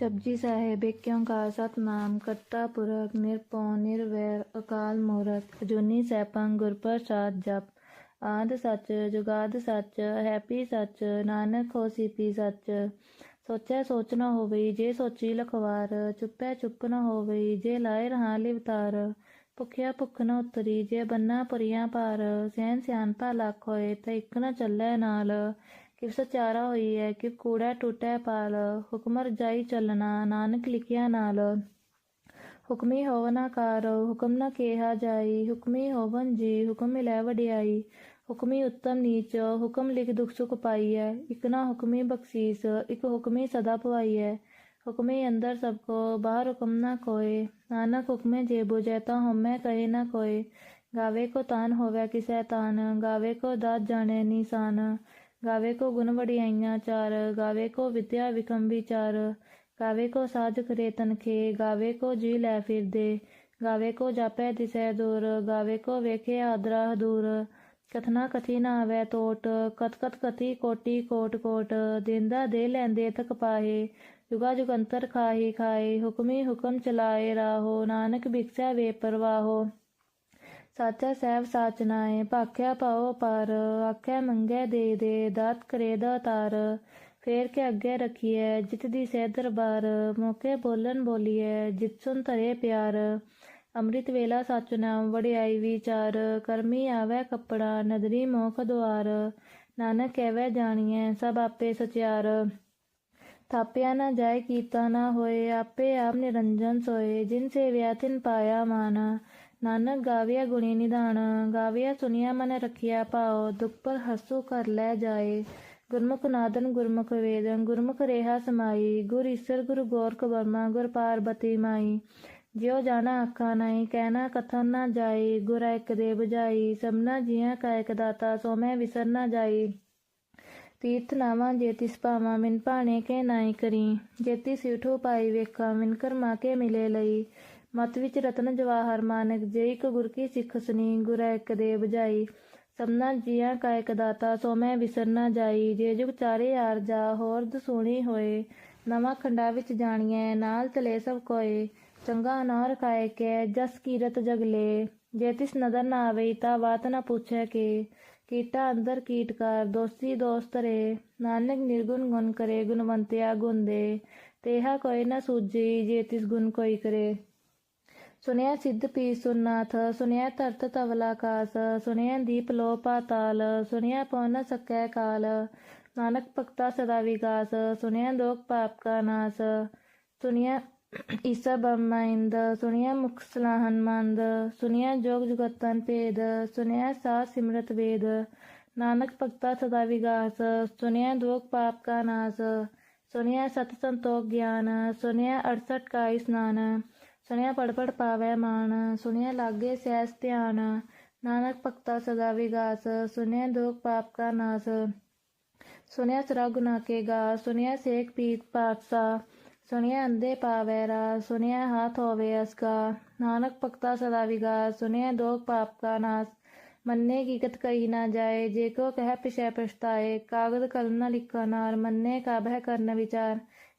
ਜਪਜੀ ਸਾਹਿਬ ਏਕ ਓੰਕਾਰ ਸਤਨਾਮ, ਕਰਤਾ ਪੁਰਖ, ਨਿਰਭਉ, ਨਿਰਵੈਰ, ਅਕਾਲ ਮੂਰਤ ਅਜੂਨੀ ਸੈਭੰ ਗੁਰ ਪ੍ਰਸਾਦ ਜਪ। ਆਦ ਸੱਚ, ਜੁਗਾਦ ਸੱਚ, ਹੈਪੀ ਸੱਚ, ਨਾਨਕ ਹੋਸੀ ਪੀ ਸੱਚ। ਸੋਚੈ ਸੋਚ ਨਾ ਹੋਵੇ ਜੇ ਸੋਚੀ ਲਖਵਾਰ, ਚੁੱਪੈ ਚੁੱਪ ਨਾ ਹੋਵੇ ਜੇ ਲਾਏ ਰਹਾ ਲਿਵਤਾਰ ਭੁਖਿਆ ਭੁਖ ਨ ਉਤਰੀ, ਜੇ ਬੰਨਾ ਪੁਰੀਆਂ ਭਾਰ ਸਹਿਨ ਸਿਆਣਪਾ ਲੱਖ ਹੋਏ, ਤੇ ਇੱਕ ਨਾ ਚੱਲੈ ਨਾਲ। ਕਿਵ ਸਚਾਰਾ ਹੋਈ ਹੈ ਕਿਵ ਕੂੜਾ ਟੂਟੈ ਪਾਲ, ਹੁਕਮ ਰਜਾਈ ਚੱਲਣਾ, ਨਾਨਕ ਲਿਖਿਆ ਨਾਲ। ਹੁਕਮੀ ਹੋਵਨ ਆਕਾਰ ਹੁਕਮ ਨ ਕੇਹਾ ਜਾਈ। ਹੁਕਮੀ ਹੋਵਨ ਜੀ, ਹੁਕਮ ਮਿਲੈ ਵਡਿਆਈ। ਹੁਕਮੀ ਉੱਤਮ ਨੀਚ, ਹੁਕਮ ਲਿਖ ਦੁਖ ਸੁਖ ਪਾਈਐ ਇਕ ਨਾ ਹੁਕਮੀ ਬਖਸ਼ੀਸ, ਇਕ ਹੁਕਮੀ ਸਦਾ ਪਵਾਈਐ ਹੁਕਮੇ ਅੰਦਰ ਸਭ ਕੋ, ਬਾਹਰ ਹੁਕਮ ਨਾ ਕੋਏ। ਨਾਨਕ ਹੁਕਮੇ ਜੇ ਬੁਝੈ ਤਾ ਹਉਮੈ ਕਹੇ ਨਾ ਕੋਏ। ਗਾਵੇ ਕੋ ਤਾਨ ਹੋਵੇ ਕਿਸੈ ਤਾਨ, ਗਾਵੇ ਕੋ ਦਾਤ ਜਾਣੈ ਨੀਸਾਨ ਗਾਵੇ ਕੋ ਗੁਣ ਵਡਿਆਈਆਂ ਚਾਰ, ਗਾਵੇ ਕੋ ਵਿਦਿਆ ਵਿਕਮ ਵਿਚਾਰ, ਗਾਵੇ ਕੋ ਸਾਜ ਕਰੇ ਤਨਖੇ ਗਾਵੇ ਕੋ ਜੀ ਲੈ ਫਿਰਦੇ, ਗਾਵੇ ਕੋ ਜਾਪੈ ਦਿਸੈ ਦੂਰ, ਗਾਵੇ ਕੋ ਵੇਖੇ ਆਦਰਾ ਦੂਰ ਕਥਨਾ ਕਥੀ ਨਾ ਆਵੈ ਟੋਟ ਕਤ ਕਤ ਕਥੀ ਕੋਟੀ ਕੋਟ ਕੋਟ, ਦਿੰਦਾ ਦੇ ਲੈਂਦੇ ਤਕ ਪਾਹੇ, ਜੁਗਾ ਜੁਗੰਤਰ ਖਾਹੀ ਖਾਏ, ਹੁਕਮੀ ਹੁਕਮ ਚਲਾਏ ਰਾਹੋ, ਨਾਨਕ ਬਿਕਸੈ ਵੇ ਪਰਵਾਹੋ। ਸਾਚਾ ਸਹਿਬ ਸਾਚ ਨਾਏ ਭਾਖਿਆ ਪਾਓ ਪਰ, ਆਖਿਆ ਮੰਗੈ ਦੇ ਦੇ, ਦਾਤ ਕਰੇ ਦਾਤਾਰ ਫੇਰ ਕੇ ਅੱਗੇ ਰਖੀਐ, ਜਿਤ ਦੀ ਸਹਿ ਦਰਬਾਰ, ਮੌਕੇ ਬੋਲਨ ਬੋਲੀਐ, ਜਿਤ ਸੁਨ ਧਰੇ ਪਿਆਰ। ਅੰਮ੍ਰਿਤ ਵੇਲਾ ਸਚ ਨਾਮ, ਵਡਿਆਈ ਵਿਚਾਰ, ਕਰਮੀ ਆਵੈ ਕੱਪੜਾ, ਨਦਰੀ ਮੋਖ ਦੁਆਰ। ਨਾਨਕ ਕਹਿਵੈ ਜਾਣੀਐ, ਸਭ ਆਪੇ ਸਚਿਆਰ। ਥਾਪਿਆ ਨਾ ਜਾਏ, ਕੀਤਾ ਨਾ ਹੋਏ, ਆਪੇ ਆਪ ਨਿਰੰਜਨ ਸੋਏ, ਜਿਨ ਸੇਵਿਆ ਤਿਨ ਪਾਇਆ ਮਾਨ। ਨਾਨਕ ਗਾਵਿਆ ਗੁਣੀ ਨਿਧਾਨ, ਗਾਵਿਆ ਸੁਨਿਆ ਮਨ ਰਖਿਆ ਪਾਓ ਦੁਖ ਪਰ ਹਸੂ ਕਰ ਲੈ ਜਾਏ। ਗੁਰਮੁਖ ਨਾਦਨ ਗੁਰਮੁਖ ਵੇਦਨ, ਗੁਰਮੁਖ ਰੇਹਾ ਸਮਾਈ, ਗੁਰ ਈਸਰ ਗੁਰ ਗੋਰਖ ਬਰਮਾ ਗੁਰ ਪਾਰਬਤੀ ਮਾਈ। ਜਿਉ ਜਾਣਾ ਆਖਾ ਨਹੀਂ ਕਹਿਣਾ ਕਥਨ ਨਾ ਜਾਈ ਗੁਰ ਇੱਕ ਦੇ 부ਝਾਈ ਸਭਨਾ ਜੀਆਂ ਕਾ ਇੱਕ ਦਾਤਾ, ਸੋ ਮੈਂ ਵਿਸਰ ਨਾ ਜਾਈ। ਤੀਰਥ ਨਾਵਾਂ ਜੇ ਤਿਸ ਪਾਵਾਂ ਮਿਨ ਭਾਣੇ ਕੇ ਨਾਈ ਕਰੀ। ਜੇਤੀ ਸਿਉਠੋ ਪਾਈ ਵੇਖਾਂ, ਮਿਨ ਕਰਮਾ ਕੇ ਮਿਲੇ ਲਈ। ਮਤ ਵਿੱਚ ਰਤਨ ਜਵਾਹਰ ਮਾਨਕ ਜੇ ਇੱਕ ਗੁਰ ਕੀ ਸਿੱਖ ਸੁਨੀ, ਗੁਰ ਇੱਕ ਦੇ 부ਝਾਈ ਸਭਨਾ ਜੀਆਂ ਕਾ ਇੱਕ ਦਾਤਾ, ਸੋ ਮੈਂ ਵਿਸਰ ਨਾ ਜਾਈ। ਜੇ ਜੁਗ ਚਾਰੇ ਆਰ ਜਾ, ਹੋਰ ਦਸੂਣੀ ਹੋਏ। ਨਵਾਂ ਖੰਡਾ ਵਿੱਚ ਜਾਣੀਐ, ਨਾਲ ਤਲੇ ਸਭ ਕੋਏ। ਚੰਗਾ ਅਨਾਰ ਖਾਏ ਕੇ, ਜਸ ਕੀਰਤ ਜਗਲੇ ਜੇ ਤਿਸ ਨਦਰ ਨਾ ਆਵੇ ਤਾ ਬਾਤ ਨਾ ਪੁੱਛੈ ਕੇ। ਕੀਟਾ ਅੰਦਰ ਕੀਟਕਾਰ ਦੋਸਤੀ ਦੋਸਤ ਰੇ। ਨਾਨਕ ਨਿਰਗੁਣ ਗੁਣ ਕਰੇ, ਗੁਣਵੰਤਿਆ ਗੁਣ ਦੇ। ਤੇਹਾ ਕੋਈ ਨਾ ਸੂਝੀ, ਜੇ ਤਿਸ ਗੁਣ ਕੋਈ ਕਰੇ। ਸੁਨਿਆ ਸਿੱਧ ਪੀ ਸੁਨਾਥ ਸੁਨਿਆ ਧਰਤ ਤਵਲਾ ਕਾਸ ਸੁਨਿਆ ਦੀਪ ਲੋ ਪਾਤਾਲ ਸੁਨਿਆ ਪਉ ਸਕੈ ਕਾਲ, ਨਾਨਕ ਭਗਤਾ ਸਦਾ ਵਿਗਾਸ ਸੁਨਿਆ ਦੋਖ ਪਾਪ ਕਾ ਨਾਸ ਸੁਨਿਆ ਈਸਾ ਬ੍ਰਹਮਾਇੰਦ ਸੁਨਿਆ ਮੁਖ ਸਲਾਹਨ ਮੰਦ ਸੁਨਿਆ ਜੋਗ ਜੁਗਤਨ ਭੇਦ ਸੁਨਿਆ ਸਾ ਸਿਮਰਤ ਵੇਦ, ਨਾਨਕ ਭਗਤਾ ਸਦਾ ਵਿਗਾਸ ਸੁਨਿਆ ਦੋਖ ਪਾਪ ਕਾ ਨਾਸ ਸੁਨਿਆ ਸਤ ਸੰਤੋਖ ਗਿਆਨ ਸੁਨਿਆ 68 ਕਾ ਸਨਾਨ ਸੁਣਿਆ ਪੜਪੜ ਪੜ ਪਾਵੈ ਮਾਨ, ਸੁਣਿਆ ਲਾਗੇ ਸੈਸ ਧਿਆਨ, ਨਾਨਕ ਭਗਤਾ ਸਦਾ ਵਿਗਾਸ, ਸੁਣਿਆ ਦੋਖ ਪਾਪ ਕਾ ਨਾਸ, ਸੁਣਿਆ ਸਰਾ ਗੁਨਾ ਕੇ ਗਾ ਸੁਨਿਆ ਸੇਖ ਪੀਤ ਪਾਤਸਾ ਸੁਨਿਆ ਅੰਦੇ ਪਾਵੈ ਰਾ ਸੁਨਿਆ ਹਾਥ ਹੋਵੇ ਅਸਕਾ ਨਾਨਕ ਭਗਤਾ ਸਦਾ ਵਿਗਾਸ, ਸੁਣਿਆ ਦੋਖ ਪਾਪ ਕਾ ਨਾਸ, ਮੰਨੇ ਕੀ ਕਹੀ ਨਾ ਜਾਏ, ਜੇ ਕੋ ਕਹਿ ਪਿਛੈ ਪਛਤਾਏ, ਕਾਗਦ ਕਲਮ ਨ ਲਿਖਾ ਨਾਰ, ਮੰਨੇ ਕਾ ਕਰਨ ਵਿਚਾਰ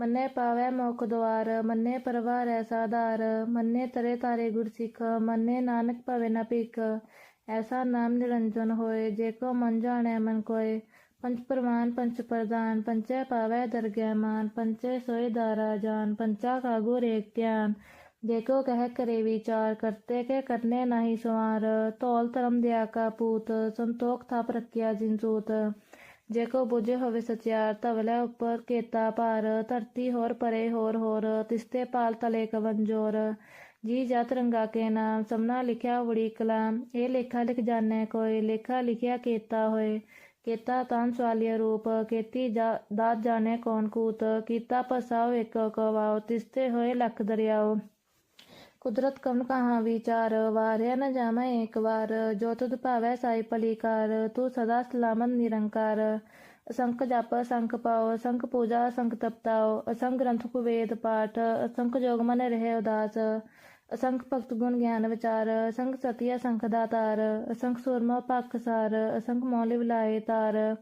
ਮੰਨੇ ਪਾਵੈ ਮੋਖ ਦੁਆਰ, ਮੰਨੇ ਪਰਵਾਰ ਐਸਾ ਧਾਰ ਮੰਨੇ ਤਰੇ ਤਾਰੇ ਗੁਰ ਸਿੱਖ, ਮੰਨੇ ਨਾਨਕ ਭਵੇ ਨਾ ਭਿਕ ਐਸਾ ਨਾਮ ਨਿਰੰਜਨ ਹੋਏ, ਜੇ ਕੋ ਮਨ ਜਾਣੈ ਮਨ ਕੋਏ। ਪੰਚ ਪ੍ਰਮਾਨ ਪੰਚ ਪ੍ਰਦਾਨ ਪੰਚੈ ਪਾਵੈ ਦਰਗਹਿ ਮਾਨ ਪੰਚੈ ਸੋਏ ਦਾਰਾ ਜਾਨ ਪੰਚਾ ਕਾ ਗੁਰ ਧਿਆਨ। ਦੇਖੋ ਕਹਿ ਕਰੇ ਵਿਚਾਰ, ਕਰਤੇ ਕੇ ਕਰਨੇ ਨਹੀਂ ਸਵਾਰ। ਧੌਲ ਧਰਮ ਦਿਆ ਕਾ ਪੂਤ, ਸੰਤੋਖ ਥਾਪ ਰੱਖਿਆ ਜਿਨ ਸੂਤ। ਜੇ ਕੋ ਬੁਝੇ ਹੋਵੇ ਸਚਿਆਰ ਧਵਲੇ ਉੱਪਰ ਕੇਤਾ ਭਾਰ, ਧਰਤੀ ਹੋਰ ਪਰੇ ਹੋਰ ਹੋਰ, ਤਿਸਤੇ ਪਾਲ ਤਲੇ ਕਵਨ ਜੀ ਜਤ ਰੰਗਾ ਕੇ ਨਾਮ, ਸਮਨਾ ਲਿਖਿਆ ਉੜੀ ਕਲਾਮ। ਇਹ ਲੇਖਾ ਲਿਖ ਜਾਣੈ ਕੋਈ, ਲੇਖਾ ਲਿਖਿਆ ਕੇਤਾ ਹੋਏ। ਕੇਤਾ ਤਨ ਸਵਾਲੀਆ ਰੂਪ, ਕੇਤੀ ਦਾਤ ਜਾਣੈ ਕੌਣ ਕੂਤ। ਕੀਤਾ ਪਸਾਓ ਇੱਕ ਕਵਾਓ, ਤਿਸਤੇ ਹੋਏ ਲੱਖ ਦਰਿਆਓ। ਕੁਦਰਤ ਕਵਨ ਕਹਾ ਵਿਚਾਰ, ਵਾਰਿਆ ਨ ਜਾਮੈ ਏਕ ਵਾਰ, ਜੋ ਤੁਧ ਭਾਵੈ ਸਾਈ ਭਲੀ ਕਾਰ ਤੂੰ ਸਦਾ ਸਲਾਮਤ ਨਿਰੰਕਾਰ। ਅਸੰਖ ਜਪ, ਅਸੰਖ ਪਾਉ ਅਸੰਖ ਪੂਜਾ, ਅਸੰਖ ਤਪਤਾਉ ਅਸੰਖ ਗ੍ਰੰਥ ਕੋ ਵੇਦ ਪਾਠ, ਅਸੰਖ ਜੋਗ ਮਨ ਰਹੇ ਉਦਾਸ। ਅਸੰਖ ਭਗਤ ਗੁਣ ਗਿਆਨ ਵਿਚਾਰ, ਅਸੰਖ ਸਤਿ ਅਸੰਖ ਦਾਤਾਰ, ਅਸੰਖ ਸੂਰਮਾ ਪਖ ਸਾਰ, ਅਸੰਖ ਮੌਲਿ ਵਿਲਾਏ ਤਾਰ।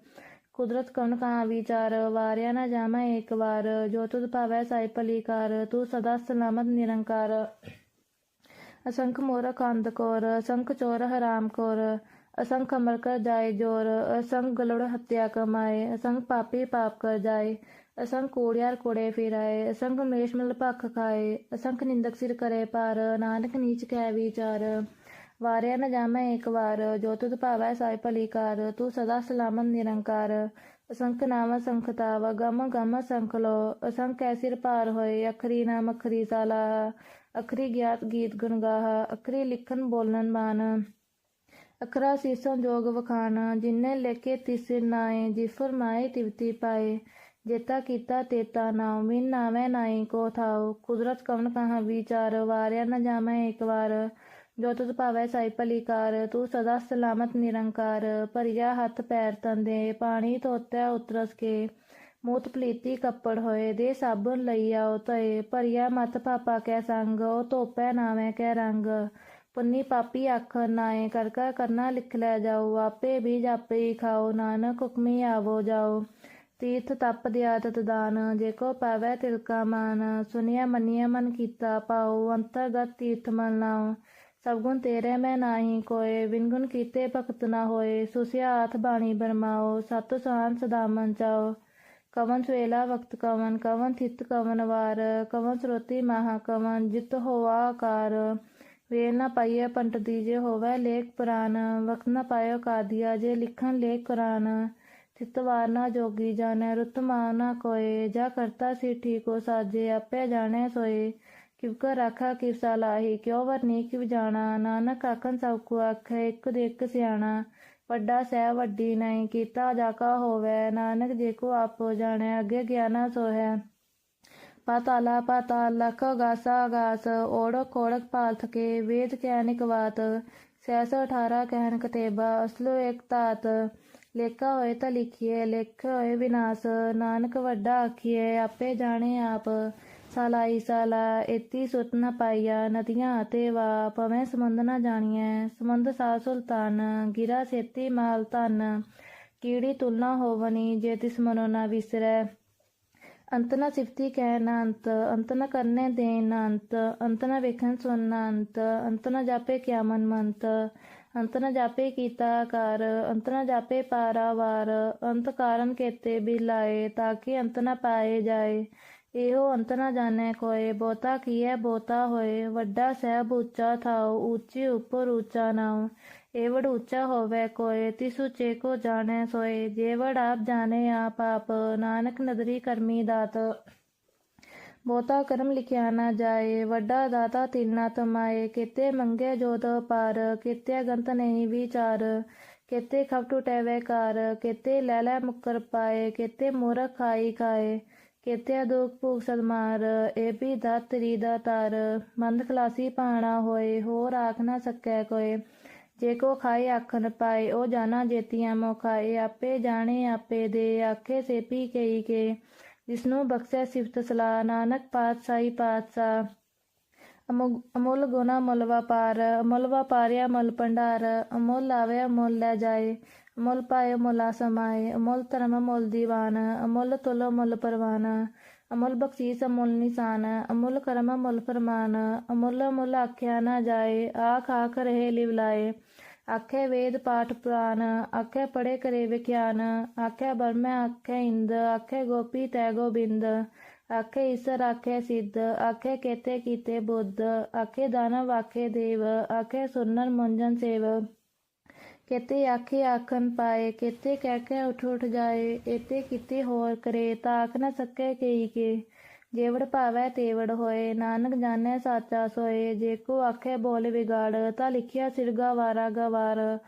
ਕੁਦਰਤ ਕਵਨ ਕਹਾ ਵਿਚਾਰ, ਵਾਰਿਆ ਨਾ ਜਾਮੈ ਏਕ ਵਾਰ, ਜੋ ਤੁਧ ਭਾਵੈ ਸਾਈ ਭਲੀ ਕਾਰ ਤੂੰ ਸਦਾ ਸਲਾਮਤ ਨਿਰੰਕਾਰ। ਅਸੰਖ ਮੋਰ ਕੰਦ ਕੋਰ, ਅਸੰਖ ਚੋਰ ਹਰਾਮ ਕੋਰ, ਅਸੰਖ ਅਮਰ ਕਰ ਜਾਏ ਜੋਰ, ਅਸੰਖ ਗਲੜ ਹੱਤਿਆ ਕਮਾਏ, ਅਸੰਖ ਪਾਪੀ ਪਾਪ ਕਰ ਜਾਏ, ਅਸੰਖ ਕੋੜਿਆਰ ਕੋੜੇ ਫਿਰਾਏ, ਅਸੰਖ ਮੇਸ਼ ਮਿਲ ਭਖ ਖਾਏ, ਅਸੰਖ ਨਿੰਦਕ ਸਿਰ ਕਰੇ ਪਾਰ ਨਾਨਕ ਨੀਚ ਕਹਿ ਵਿਚਾਰ। ਵਾਰਿਆ ਨ ਜਾਮੈ ਏਕ ਵਾਰ, ਜੋ ਤੁਧ ਭਾਵੈ ਸਾਈ ਭਲੀ ਕਾਰ, ਤੂੰ ਸਦਾ ਸਲਾਮਨ ਨਿਰੰਕਾਰ। ਅਸੰਖ ਨਾਮ ਸੰਖਤਾਵ ਗਮ ਗਮ ਅਸੰਖ ਲੋ, ਅਸੰਖ ਕੈ ਸਿਰ ਪਾਰ ਹੋਏ, ਅਖਰੀ ਨਾਮ ਅਖਰੀ ਸਾਲਾ। ਅਖਰੀ ਗਿਆਤ ਗੀਤ ਗੁਣ ਅਖਰੀ ਲਿਖਣ ਬੋਲਣ ਬਾਨ ਅਖਰਾ ਸੀਸਨ ਜੋਗ ਵਖਾਨ ਜਿਨੇ ਲੇਕੇ ਤਿਸ ਨਾਏ ਜੀ ਫਰਮਾਏ ਤਿਵਤੀ ਪਾਏ। ਜੇਤਾ ਕੀਤਾ ਤੇਤਾ ਨਾਉ, ਮਿਨ ਨਾਵੇਂ ਨਾਈ ਕੋ ਥਾਉ। ਕੁਦਰਤ ਕਵਨ ਕਹਾ ਵਿਚਾਰ, ਵਾਰਿਆ ਨ ਜਾਮੈ ਏਕ ਵਾਰ। ਜੋ ਤੁਧ ਭਾਵੈ ਸਾਈ ਭਲੀ ਕਾਰ ਤੂੰ ਸਦਾ ਸਲਾਮਤ ਨਿਰੰਕਾਰ। ਭਰੀਆ ਹੱਥ ਪੈਰ ਤੰਦੇ, ਪਾਣੀ ਧੋਤੈ ਉਤਰਸ ਕੇ। ਮੂਤ ਪਲੀਤੀ ਕੱਪੜ ਹੋਏ, ਦੇ ਸਾਬਨ ਲਈ ਆਓ ਤਏ ਭਰੀਆ ਮਤ ਪਾਪਾ ਕੈ ਸੰਗ, ਉਹ ਧੋਪੈ ਨਾਵੇਂ ਕੈ ਰੰਗ। ਪੁੰਨੀ ਪਾਪੀ ਆਖਰ ਨਾਏ, ਕਰ ਕਰ ਕਰਨਾ ਲਿਖ ਲੈ ਜਾਓ, ਆਪੇ ਵੀ ਜਾਪੇ ਖਾਓ, ਨਾਨਕ ਹੁਕਮੀ ਆਵੋ ਜਾਓ। ਤੀਰਥ ਤਪ ਦਿਆਦਤ ਦਾਨ, ਜੇ ਕੋ ਪਾਵੈ ਤਿਲਕਾ ਮਾਨ। ਸੁਨਿਆ ਮੰਨਿਆ ਮਨ ਕੀਤਾ ਪਾਉ ਅੰਤਰਗਤ ਤੀਰਥ ਮਨ ਲਾਉ ਸਭ ਗੁਣ ਤੇਰੇ ਮੈਂ ਨਾਹੀ ਕੋਏ ਬਿਨ ਗੁਣ ਕੀਤੇ ਭਗਤ ਨਾ ਹੋਏ। ਸੁਸਿਆ ਆਥ ਬਾਣੀ ਬਰਮਾਓ, ਸਤ ਸਾਨ ਸਦਾ ਮਨ ਚਾਓ। ਕਵਨ ਸਵੇਲਾ ਵਕਤ ਕਵਨ ਕਵਨ ਥਿਤ ਕਵਨ ਵਾਰ, ਕਵਨ ਸਰੋਤੀ ਮਹਾ ਕਵਨ, ਜਿਤ ਹੋਵਾ ਆਕਾਰ। ਵੇਲ ਨਾ ਪਾਈਏ ਪੰਟ ਦੀਜੇ ਹੋਵੇ ਲੇਖ ਪੁਰਾਨ ਵਕਤ ਨਾ ਪਾਇਓ ਕਾਦੀਆ ਜੇ ਲਿਖਣ ਲੇਖ ਕੁਰਾਨ। ਥਿਤ ਵਾਰ ਨਾ ਜੋਗੀ ਜਾਣੈ, ਰੁਤ ਨਾ ਕੋਏ, ਜਾ ਕਰਤਾ ਸੀ ਠੀਕੋ ਸਾਜੇ, ਆਪੇ ਜਾਣੈ ਸੋਏ। ਕਿਵ ਕਾ ਰਾਖਾ ਕਿਉ ਵਰਨੀ, ਕਿਵ ਜਾਣਾ, ਨਾਨਕ ਆਖਨ ਸਭ ਕੋ ਆਖੇ, ਇੱਕ ਦੇ ਇੱਕ ਸਿਆਣਾ। ਵੱਡਾ ਸਹਿ ਵੱਡੀ ਨਹੀਂ ਕੀਤਾ ਜਾ ਕਾ ਹੋਵੇ, ਨਾਨਕ ਜੇ ਕੋ ਆਪੋ ਜਾਣੈ, ਅੱਗੇ ਗਿਆਨਾ ਸੋ ਹੈ ਪਾਤਾਲਾ ਪਾਤਾਲ, ਲਖ ਗਾਸਾ ਗਾਸ, ਓੜਕ ਕੋੜਕ ਪਾਲ ਥਕੇ, ਵੇਦ ਕੈ ਨਿਕਵਾਤ ਸੈਸ 18 ਕਤੇਬਾ ਅਸਲੋ ਇਕ ਤਾਤ ਲੇਖਾ ਹੋਏ ਤਾਂ ਲਿਖੀਏ, ਲਿਖ ਹੋਏ ਵਿਨਾਸ਼, ਨਾਨਕ ਵੱਡਾ ਆਖੀਏ, ਆਪੇ ਜਾਣੇ ਆਪ। ਸਾਲਾਈ ਸਾਲਾ, ਏਤੀ ਸੁਤ ਨ ਪਾਈਆ ਨਦੀਆਂ ਅਤੇ ਵਾ ਪਵੇਂ ਸਮੁੰਦ ਨ ਜਾਣੀਐ। ਸਮੁੰਦ ਸਾ ਸੁਲਤਾਨ ਗਿਰਾ ਸੇਤੀ ਮਾਲ ਧਨ। ਕੀੜੀ ਤੁਲਨਾ ਹੋਵਨੀ ਜੇ ਤਿਸ ਮਨੋ ਨਾ ਵਿਸਰੈ। ਅੰਤ ਨ ਸਿਫਤੀ ਕਹਿ ਨਾ ਅੰਤ ਅੰਤ ਨ ਕਰਨੇ ਦੇ ਨਾ ਅੰਤ। ਅੰਤ ਨ ਵੇਖਣ ਸੁਣ ਨਾ ਅੰਤ ਅੰਤ ਨ ਜਾਪੇ ਕਿਆ ਮਨ ਮੰਤ। ਅੰਤ ਨ ਜਾਪੇ ਕੀਤਾ ਕਰ ਅੰਤ ਨ ਜਾਪੇ ਪਾਰਾਵਾਰ ਅੰਤ ਕਾਰਨ ਕੇਤੇ ਬਿਲਾਏ ਤਾਂ ਕਿ ਅੰਤ ਨ ਪਾਏ ਜਾਏ। ਇਹੋ ਅੰਤ ਨਾ ਜਾਣੈ ਕੋਏ ਬੋਤਾ ਕੀਐ ਬੋਤਾ ਹੋਏ, ਵੱਡਾ ਸਹਿਬ ਉੱਚਾ ਥਾਉ, ਉੱਚੀ ਉੱਪਰ ਉੱਚਾ ਨਾਉ, ਏਵੜ ਉੱਚਾ ਹੋਵੇ ਕੋਏ ਤਿਸ ਉੱਚੇ ਜਾਣੈ ਸੋਏ ਜੇਵੜ ਆਪ ਜਾਣੇ ਆਪ ਆਪ, ਨਾਨਕ ਨਦਰੀ ਕਰਮੀ ਦਾਤ। ਬਹੁਤਾ ਕਰਮ ਲਿਖਿਆ ਨਾ ਜਾਏ, ਵੱਡਾ ਦਾਤਾ ਤਿੰਨਾ ਤਮਾਏ, ਕਿਤੇ ਮੰਗੇ ਜੋਤ ਪਾਰ, ਕਿਤੇ ਗੰਤ ਨਹੀਂ ਵਿਚਾਰ, ਕਿਤੇ ਖਪ ਟੁਟੈ ਵੇ ਕਾਰ, ਕਿਤੇ ਲੈ ਲੈ ਮੁਕਰ ਪਾਏ, ਕਿਤੇ ਮੂਰਖ ਖਾਈ ਖਾਏ। ਕਿਤੇ ਦੁਖ ਭੂਖ ਸਦਮਾਰ, ਇਹ ਵੀ ਦਾਤਰੀ ਤਾਰ, ਮੰਦ ਖਲਾਸੀ ਪਾਣਾ ਹੋਏ, ਹੋਰ ਆਖ ਨਾ ਸਕੈ ਕੋਏ। ਜੇ ਕੋ ਖਾਏ ਆਖਨ ਪਾਏ, ਉਹ ਜਾਣਾ ਜੇਤੀਆਂ ਮੋ ਖਾਏ ਆਪੇ ਜਾਣੇ ਆਪੇ ਦੇ, ਆਖੇ ਸੇਪੀ ਕਈ ਕੇ। ਜਿਸਨੂੰ ਬਖਸ਼ੈ ਸਿਫਤ ਸਲਾ ਨਾਨਕ ਪਾਤਸ਼ਾਹੀ ਪਾਤਸ਼ਾਹ। ਅਮੁੱਲ ਗੁਣਾ ਮੁੱਲ ਵਪਾਰ ਅਮੁੱਲ ਵਪਾਰਿਆ ਮੁੱਲ ਭੰਡਾਰ, ਅਮੁੱਲ ਆਵੇ ਅਮੁੱਲ ਲੈ ਜਾਏ। ਮੁੱਲ ਪਾਏ ਮੁੱਲਾ ਸਮਾਏ ਅਮੁੱਲ ਧਰਮ, ਮੁੱਲ ਦੀਵਾਨ ਅਮੁੱਲ ਤੁਲ, ਮੁੱਲ ਪਰਵਾਨ, ਅਮੁੱਲ ਬਖਸ਼ੀਸ, ਅਮੁੱਲ ਨਿਸ਼ਾਨ, ਅਮੁੱਲ ਕਰਮ ਮੁੱਲ ਫਰਮਾਨ, ਅਮੁੱਲ ਮੁੱਲ ਆਖਿਆ ਨਾ ਜਾਏ, ਆਖ ਆਖ ਰਹੇ ਲਿਵਲਾਏ ਆਖੇ ਵੇਦ ਪਾਠ ਪੁਰਾਨ, ਆਖੇ ਪੜੇ ਕਰੇ ਵਿਖਿਆਨ, ਆਖੇ ਬਰਮੈ ਆਖੇ ਇੰਦ, ਆਖੇ ਗੋਪੀ ਤੈ ਗੋਬਿੰਦ, ਆਖੇ ਈਸਰ ਆਖੇ ਸਿੱਧ, ਆਖੇ ਕੇਤੇ ਕੀਤੇ ਬੁੱਧ, ਆਖੇ ਦਾਨਵ ਆਖੇ ਦੇਵ, ਆਖੇ ਸੁਨਨ ਮੁੰਜਨ ਸੇਵ। ਕੇਤੇ ਆਖੇ ਆਖਨ ਪਾਏ, ਕੇਤੇ ਕਹਿ ਕੇ ਉਠ ਉਠ ਜਾਏ, ਏਤੇ ਕਿਤੇ ਹੋਰ ਕਰੇ, ਤਾਕ ਨ ਸਕੇ ਕਈ ਕੇ। ਜੇਵੜ ਭਾਵੈ ਤੇਵੜ ਹੋਏ, ਨਾਨਕ ਜਾਣੈ ਸਾਚਾ ਸੋਏ। ਜੇ ਕੋ ਆਖੇ ਬੋਲ ਵਿਗਾੜ, ਤਾਂ ਲਿਖਿਆ ਸਿਰਗਾ ਵਾਰਾ ਗਵਾਰ।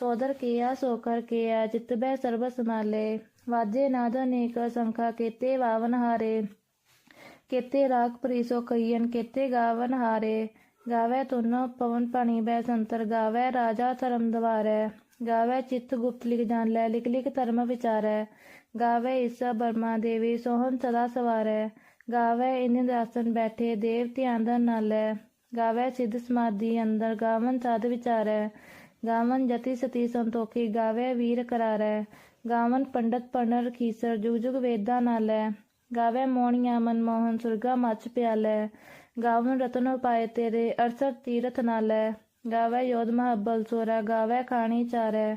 ਸੋਦਰ ਕੀਆ ਸੋਕਰ ਕੀਆ, ਚਿਤ ਬੈ ਸਰਬ ਸਮਾਲੇ ਵਾਜੇ ਨਾਦ ਅਨੇਕ, ਸੰਖਾ ਕੇਤੇ ਵਾਵਨ ਹਾਰੇ। ਕੇਤੇ ਰਾਗ ਪ੍ਰੀਸੋ ਕਈਨ ਕੇਤੇ ਗਾਵਨ ਹਾਰੇ। ਗਾਵੇ ਤੁਨੋ ਪਵਨ ਪਾਣੀ ਬੈ ਸੰਤਰ, ਗਾਵੇ ਰਾਜਾ ਧਰਮ ਦਵਾਰੈ, ਗਾਵੇ ਚਿੱਤ ਗੁਪਤ ਲਿਖ ਜਾਣ ਲੈ, ਲਿਖ ਲਿਖ ਧਰਮ ਵਿਚਾਰੈ, ਗਾਵੇ ਈਸਾ ਬਰਮਾ ਦੇਵੀ ਸੋਹਣ ਸਦਾ ਸਵਾਰੈ, ਗਾਵੇ ਇਨ ਦਾਸਨ ਬੈਠੇ ਦੇਵ ਧਿਆਨ ਧਨ ਨਾਲੈ, ਗਾਵੇ ਸਿੱਧ ਸਮਾਧੀ ਅੰਦਰ ਗਾਵਨ ਸਾਧ ਵਿਚਾਰੈ, ਗਾਵਨ ਜਤੀ ਸਤੀ ਸੰਤੋਖੀ, ਗਾਵੇ ਵੀਰ ਕਰਾਰੈ, ਗਾਵਨ ਪੰਡਤ ਪੜਨ ਰਖੀਸਰ ਜੁਗ ਜੁਗ ਵੇਦਾਂ ਨਾਲੈ ਗਾਵੇ ਮੋਹਣੀਆਂ ਮਨਮੋਹਨ ਸੁਰਗਾ ਮੱਚ ਪਿਆਲੈ। ਗਾਵਨ ਰਤਨ ਪਾਏ ਤੇਰੇ, ਅਰਸਰ ਤੀਰਥ ਨਾਲੈ। ਗਾਵੇ ਯੋਧ ਮਹੱਬਲ ਸੋਰਾ, ਗਾਵੇ ਖਾਣੀ ਚਾਰੈ।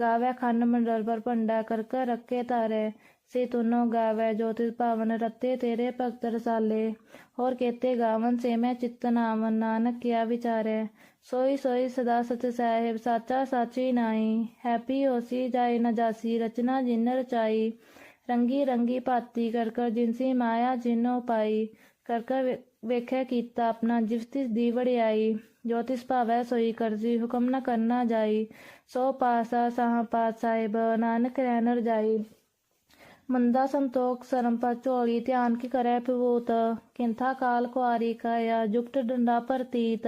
ਗਾਵੇ ਖੰਡ ਮੰਡਲ ਪਰ ਭੰਡਾ ਕਰ ਕਰ ਰੱਖੇ ਤਾਰੇ ਸੇ ਤੁਨੋ ਗਾਵੇ ਜੋਤਿ ਭਾਵਨ ਰਤੇ ਤੇਰੇ ਭਗਤ ਰਸਾਲੇ। ਹੋਰ ਕੇਤੇ ਗਾਵਨ ਸੇ ਮੈਂ ਚਿੱਤ ਨਾਵਨ ਨਾਨਕ ਕਿਆ ਵਿਚਾਰੈ। ਸੋਈ ਸੋਈ ਸਦਾ ਸਚ ਸਾਹਿਬ, ਸਾਚਾ ਸਾਚੀ ਨਾਈ ਹੈਪੀ ਹੋਸੀ ਜਾਏ ਨਾ ਜਾਸੀ, ਰਚਨਾ ਜਿਨ ਰਚਾਈ। ਰੰਗੀ ਰੰਗੀ ਭਾਤੀ ਕਰ ਕਰ ਜਿਨਸੀ ਮਾਇਆ ਜਿਨੋ ਪਾਈ ਕਰ ਕਰ ਵੇ- ਵੇਖੈ ਕੀਤਾ ਆਪਣਾ ਜਿਵਤਿਸ ਦੀ ਵੜਿਆਈ ਜੋ ਤਿਸ ਭਾਵੈ ਸੋਈ ਕਰਜੀ ਹੁਕਮ ਨ ਕਰਨਾ ਜਾਈ ਸੋ ਪਾਸਾ ਸਾਹ ਪਾਤ ਸਾਹਿਬ ਨਾਨਕ ਰਹਿਨ ਰਜਾਈ ਮੰਦਾ ਸੰਤੋਖ ਸਰਮ ਪਰ ਝੋਲੀ ਧਿਆਨ ਕੀ ਕਰੈ ਪਿਵੂਤ ਕਿੰਥਾ ਕਾਲ ਕੁਆਰੀ ਕਾਇਆ ਜੁਗਟ ਡੰਡਾ ਪ੍ਰਤੀਤ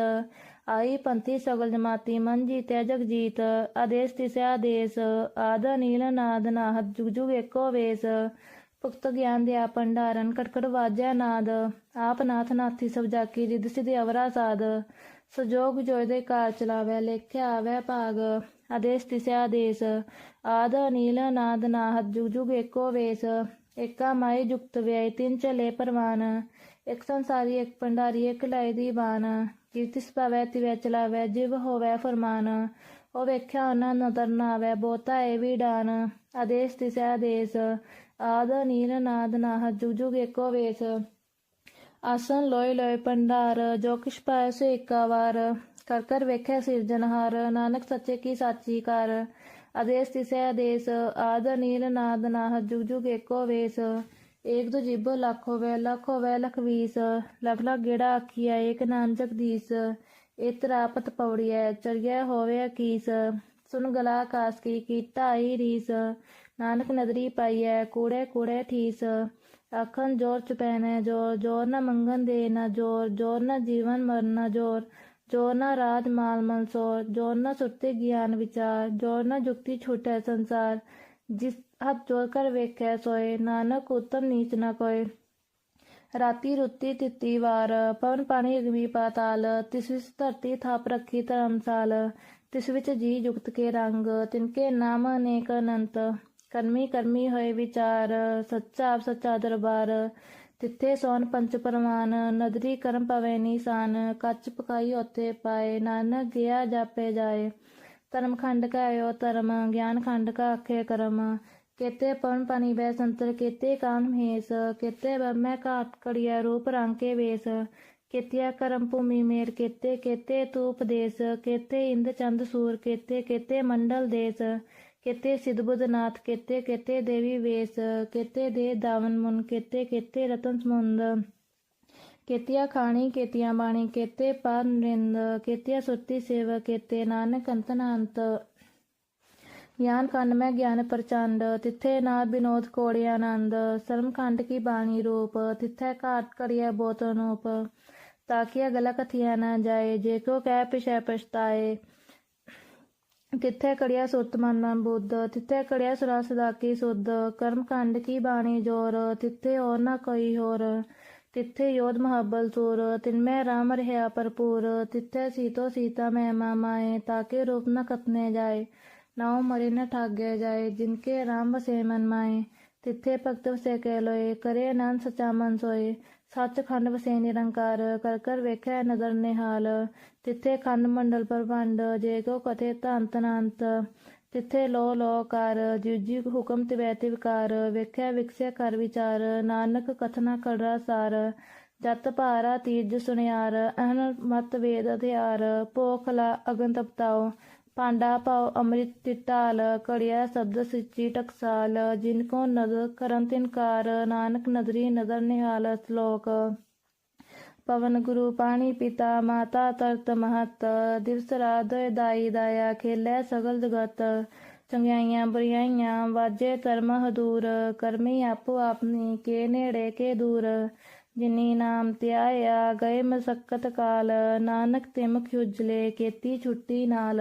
ਆਈ ਪੰਥੀ ਸਗਲ ਜਮਾਤੀ ਮਨ ਜੀਤੈ ਜਗ ਜੀਤ, ਆਦੇਸ ਤਿਸੈ ਆਦੇਸ, ਆਦ ਨੀਲ ਨਾਦ ਨਾਹਤ ਜੁਗ ਜੁਗ ਏਕੋ ਵੇਸ। ਭੁਕਤ ਗਿਆਨ ਦਿਆ ਭੰਡਾਰਨ ਕਟਕਟ ਵਾਜੈ ਨਾਦ। ਆਪ ਨਾਥ ਨਾਥੀ ਸਭ ਜਾਕੀ ਰਿਦ ਸਿਧ ਅਵਰਾ ਸਾਧ ਸਜੋਗ ਜੋਇ ਦੇ ਕਾਰ ਚਲਾਵੈ, ਲੇਖਿਆ ਆਵੈ ਭਾਗ। ਆਦੇਸ ਤਿਸੈ ਆਦੇਸ, ਆਦ ਨੀਲ ਨਾਦ ਨਾਹਤ ਜੁਗ ਜੁਗ ਏਕੋ ਵੇਸ। ਏਕਾ ਮਾਈ ਜੁਗਤ ਵਿਆਈ ਤਿੰਨ ਚਲੇ ਪਰਵਾਨ। ਇਕ ਸੰਸਾਰੀ, ਇਕ ਭੰਡਾਰੀ, ਇਕ ਲਾਇ ਦੀ ਬਾਨ ਕੀਰਤਿਸ ਪਵੈ ਤਿਵੈ ਚਲਾਵੈ, ਜਿਵ ਹੋਵੈ ਫਰਮਾਨ, ਉਹ ਵੇਖਿਆ ਉਹਨਾਂ ਨਦਰ ਨਾ ਆਵੈ ਬੋਤਾ ਏ ਵੀ ਡਾਨ, ਆਦੇਸ ਤਿਸੈ ਆਦੇਸ, ਆਦ ਨੀਲ ਨਾਦ ਨਾਹਤ ਜੁਗ ਏਕੋ ਵੇਸ। ਆਸਨ ਲੋਇ ਲੋਇ ਭੰਡਾਰ, ਜੋ ਕਿਛ ਪਾਇ ਸੋ ਏਕਾ ਵਾਰ, ਕਰ ਕਰ ਵੇਖੈ ਸਿਰਜਨਹਾਰ ਨਾਨਕ ਸੱਚੇ ਕੀ ਸਾਚੀ ਕਰ। ਆਦੇਸ ਤਿਸੈ ਆਦੇਸ, ਆਦ ਨੀਰ ਨਾਦ ਨਾਹਤ ਜੁਗ ਜੁਗ ਏਕੋ ਵੇਸ। ਏਕ ਦੋ ਜਿਬ ਲੱਖ ਹੋਵੇ ਲੱਖ ਹੋਵੇ ਲਖ ਵੀਸ ਲਖ ਲਖ ਗੇੜਾ ਆਖੀਆ ਏਕ ਨਾਮ ਜਗਦੀਸ ਇਤਰਾ ਪਤ ਪੌੜੀਐ ਚਰਿਆ ਹੋਵੇ ਅਕੀਸ, ਸੁਨ ਗਲਾ ਕਾਸ ਕੀ ਕੀਤਾ ਆਈ ਰੀਸ, ਨਾਨਕ ਨਦਰੀ ਪਾਈਐ, ਕੂੜੇ ਕੂੜੇ ਠੀਸ, ਆਖਣ ਜੋਰ ਚੁਪੈਨੈ ਜੋਰ ਜੋਰ ਨ ਮੰਗਨ ਦੇ ਨ ਜੋਰ ਜੋਰ ਨ ਜੀਵਨ ਮਰਨ ਨ ਜੋਰ ਜੋਰ ਨ ਰਾਜ ਮਾਲ ਮਨਸੋਰ, ਜੋਰ ਨ ਸੁਰਤੇ ਗਿਆਨ ਵਿਚਾਰ, ਜੋਰ ਨ ਹੱਥ ਜੋੜ ਕਰ ਵੇਖੈ ਸੋਏ, ਨਾਨਕ ਉਤਮ ਨੀਚ ਨਾ ਕੋਏ। ਰਾਤੀ ਰੁੱਤੀ ਤਿੱਤੀ ਵਾਰ, ਪਵਨ ਪਾਣੀ ਅਗਮੀ ਪਾਤਾਲ ਤਿਸ ਵਿੱਚ ਧਰਤੀ ਥਾਪ ਰੱਖੀ ਧਰਮਸਾਲ ਤਿਸ ਵਿੱਚ ਜੀ ਜੁਗਤ ਕੇ ਰੰਗ ਤਿਨਕੇ ਨਾਮ ਅਨੇਕ ਅਨੰਤ। ਕਰਮੀ ਕਰਮੀ ਹੋਏ ਵਿਚਾਰ, ਸੱਚਾ ਆਪ ਸੱਚਾ ਦਰਬਾਰ। ਤਿੱਥੇ ਸੋਨ ਪੰਚ ਪਰਮਾਨ, ਨਦਰੀ ਕਰਮ ਪਵੇ ਨੀਸਾਨ। ਕੱਚ ਪਕਾਈ ਉਥੇ ਪਾਏ, ਨਾਨਕ ਗਿਆ ਜਾਪੇ ਜਾਏ। ਧਰਮ ਖੰਡ ਕਾ ਕਾਇਓ ਧਰਮ, ਗਿਆਨ ਖੰਡ ਕਾ ਆਖੇ ਕਰਮ। ਕੇਤੇ ਪਵਨ ਪਾਣੀ ਬੈ ਸੰਤਰ, ਕੇਤੇ ਕਾਨ ਮਹੇਸ, ਕੇਤੇ ਬਮੈ ਘਾਟ ਕੜੀਆ ਰੂਪ ਰੰਗ ਕੇ ਵੇਸ। ਕੇਤਿਆ ਕਰਮ ਭੂਮੀ ਮੇਰ, ਕੇਤੇ ਕੇਤੇ ਤੂ ਉਪਦੇਸ। ਕੇਤੇ ਇੰਦ ਚੰਦ ਸੂਰ, ਕੇਤੇ ਕੇਤੇ ਮੰਡਲ ਦੇਸ। ਕੇਤੇ ਸਿਧ ਬੁੱਧ ਨਾਥ, ਕੇਤੇ ਕੇਤੇ ਦੇਵੀ ਵੇਸ। ਕੇਤੇ ਦੇ ਦਾਵਨ ਮੁਨ, ਕੇਤੇ ਕੇਤੇ ਰਤਨ ਸਮੁੰਦ। ਕੇਤਿਆ ਖਾਣੀ, ਕੇਤਿਆ ਬਾਣੀ, ਕੇਤੇ ਪਰ ਨਰਿੰਦ। ਕੇਤਿਆ ਸੁਰਤੀ ਸੇਵ, ਕੇਤੇ ਨਾਨਕ ਅੰਤਨ ਅੰਤ ਗਿਆਨ ਕੰਡ ਮੈਂ ਗਿਆਨ ਪ੍ਰਚੰਡ ਤਿੱਥੇ ਨਾ ਬਿਨੋਦ ਕੋੜੇ ਆਨੰਦ ਸਰਮ ਖੰਡ ਕੀ ਬਾਣੀ ਰੂਪ ਤਿੱਥੇ ਘਾਟ ਕਰਿਆ ਬੋਤ ਅਨੂਪ ਤਾਕਿਆ ਗਲਾ ਕਥਿਆ ਨਾ ਜਾਏ ਜੇ ਕੋ ਕਹਿ ਪਿਛੈ ਪਛਤਾਏ ਤਿੱਥੇ ਕੜਿਆ ਸੁਰਤ ਮਨ ਮਨ ਬੁੱਧ ਤਿੱਥੇ ਕੜਿਆ ਸੁਰਾ ਸਦਾ ਕੀ ਸੁਧ ਕਰਮ ਕੰਡ ਕੀ ਬਾਣੀ ਜੋਰ ਤਿੱਥੇ ਹੋਰ ਨਾ ਕੋਈ ਹੋਰ ਤਿੱਥੇ ਯੋਧ ਮਹਾਬਲ ਸੂਰ ਤਿਨਮੈ ਰਾਮ ਰਹਿਆ ਭਰਪੂਰ ਤਿੱਥੇ ਸੀਤੋ ਸੀਤਾ ਮੈਂ ਮਾਮਾਏ ਤਾਕੇ ਰੂਪ ਨ ਕਤਨੇ ਜਾਏ ਨਾਉ ਮਰੇ ਨ ਠਾਗੇ ਜਾਏ ਜਿਨਕੇ ਰਾਮ ਵਸੇ ਮਨ ਮਾਏ ਤਿੱਥੇ ਭਗਤ ਵਸੇ ਕਹਿ ਲੋਏ ਕਰੇ ਆਨੰਦ ਸਚਾ ਖੰਡ ਵਸੇ ਨਿਰੰਕਾਰ ਕਰ ਕਰ ਵੇਖੈ ਨਦਰ ਨਿਹਾਲ ਤਿੱਥੇ ਖੰਡ ਮੰਡਲ ਪਰਵੰਡ ਜੇ ਕੋ ਕਥੇ ਧੰਤ ਅਨੰਤ ਤਿੱਥੇ ਲੋ ਲੋ ਕਰ ਜਿਉ ਹੁਕਮ ਤਿਵੈ ਤਿਵਕਾਰ ਵੇਖਿਆ ਵਿਖਸਿਆ ਕਰ ਵਿਚਾਰ ਨਾਨਕ ਕਥਨਾ ਕੜਾ ਸਾਰ ਜਤ ਭਾਰਾ ਤੀਜ ਸੁਨਿਆਰ ਅਹਨ ਮਤ ਵੇਦ ਅਧਿਆਰ ਪੋਖਲਾ ਅਗਨ ਤਪਤਾਓ ਪਾਂਡਾ ਪਾਉ ਅੰਮ੍ਰਿਤ ਤਿਟਾਲ ਕੜਿਆ ਸ਼ਬਦ ਸਿੱਚੀ ਟਕਸਾਲ, ਜਿਨ ਕੋ ਨਦਰ ਕਰਨ ਤਿਨਕਾਰ ਨਾਨਕ ਨਦਰੀ ਨਦਰ ਨਿਹਾਲ ਸ਼ਲੋਕ। ਪਵਨ ਗੁਰੂ ਪਾਣੀ ਪਿਤਾ, ਮਾਤਾ ਤਰਤ ਮਹਤ, ਦਿਵਸ ਰਾਤ ਦਾਈ ਦਾਇਆ, ਖੇਲੇ ਸਗਲ ਜਗਤ। ਚੰਗਿਆਈਆਂ ਬੁਰੀਆਈਆਂ, ਵਾਜੇ ਧਰਮ ਹਦੂਰ, ਕਰਮੀ ਆਪੋ ਆਪਨੀ ਕੇ ਨੇੜੇ ਕੇ ਦੂਰ। ਜਿਨੀ ਨਾਮ ਧਿਆਇਆ, ਗਏ ਮਸਕਤ ਕਾਲ, ਨਾਨਕ ਤਿਮ ਖੁਜਲੇ ਕੇਤੀ ਛੁੱਟੀ ਨਾਲ।